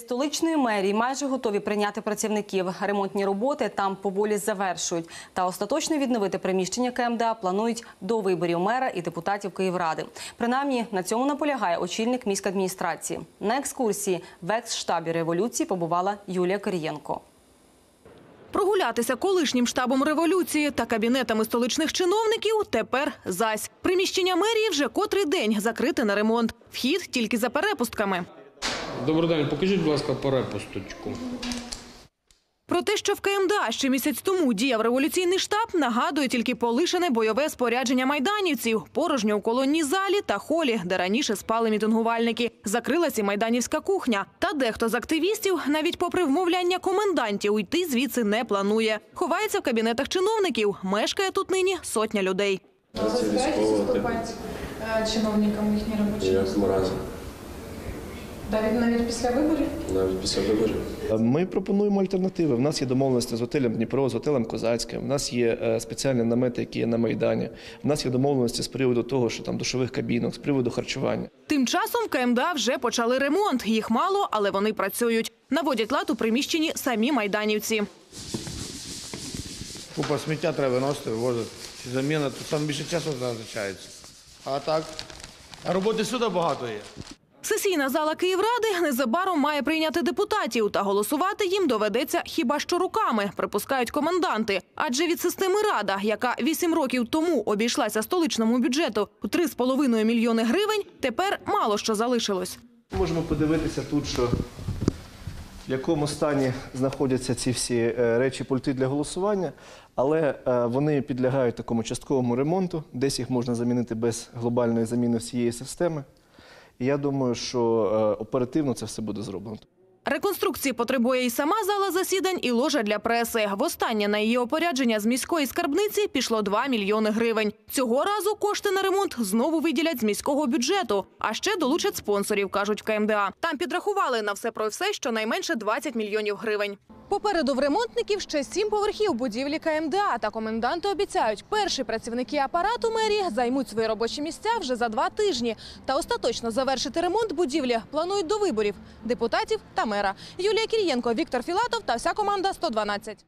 столичної мерії майже готові прийняти працівників. Ремонтні роботи там поволі завершують. Та остаточно відновити приміщення КМДА планують до виборів мера і депутатів Київради. Принаймні на цьому наполягає очільник міськадміністрації. На екскурсії в екс-штабі революції побувала Юлія Кирієнко. Прогулятися колишнім штабом революції та кабінетами столичних чиновників тепер зась. Приміщення мерії вже котрий день закрите на ремонт. Вхід тільки за перепустками. Добрий день, покажіть, будь ласка, перепусточку. Про те, що в КМДА ще місяць тому діяв революційний штаб, нагадує тільки полишене бойове спорядження майданівців, порожньо у колонній залі та холі, де раніше спали мітингувальники. Закрилась і майданівська кухня. Та дехто з активістів, навіть попри вмовляння комендантів, уйти звідси не планує. Ховається в кабінетах чиновників. Мешкає тут нині сотня людей. Е, чиновникам їхні робочі? Навіть навіть після виборів? навіть після виборів. Ми пропонуємо альтернативи. В нас є домовленості з готелем Дніпро, з готелем Козацьке. В нас є е, спеціальні намети, які є на Майдані. В нас є домовленості з приводу того, що там душових кабінок, з приводу харчування. Тим часом в КМДА вже почали ремонт. Їх мало, але вони працюють. Наводять лад у приміщенні самі майданівці. Купа сміття треба виносити, вивозити. Заміна, то там більше часу залишається. А так, а роботи сюди багато є. Сесійна зала Київради незабаром має прийняти депутатів, та голосувати їм доведеться хіба що руками, припускають коменданти. Адже від системи Рада, яка вісім років тому обійшлася столичному бюджету у 3,5 мільйони гривень, тепер мало що залишилось. Можемо подивитися тут, що в якому стані знаходяться ці всі е, речі пульти для голосування, але е, вони підлягають такому частковому ремонту. Десь їх можна замінити без глобальної заміни всієї системи. Я думаю, що е, оперативно це все буде зроблено. Реконструкції потребує і сама зала засідань, і ложа для преси. Востаннє на її опорядження з міської скарбниці пішло 2 мільйони гривень. Цього разу кошти на ремонт знову виділять з міського бюджету, а ще долучать спонсорів, кажуть в КМДА. Там підрахували на все про все щонайменше 20 мільйонів гривень. Попереду в ремонтників ще сім поверхів будівлі КМДА. Та коменданти обіцяють, перші працівники апарату мерії займуть свої робочі місця вже за два тижні. Та остаточно завершити ремонт будівлі планують до виборів депутатів та мера. Юлія Кір'єнко, Віктор Філатов та вся команда 112.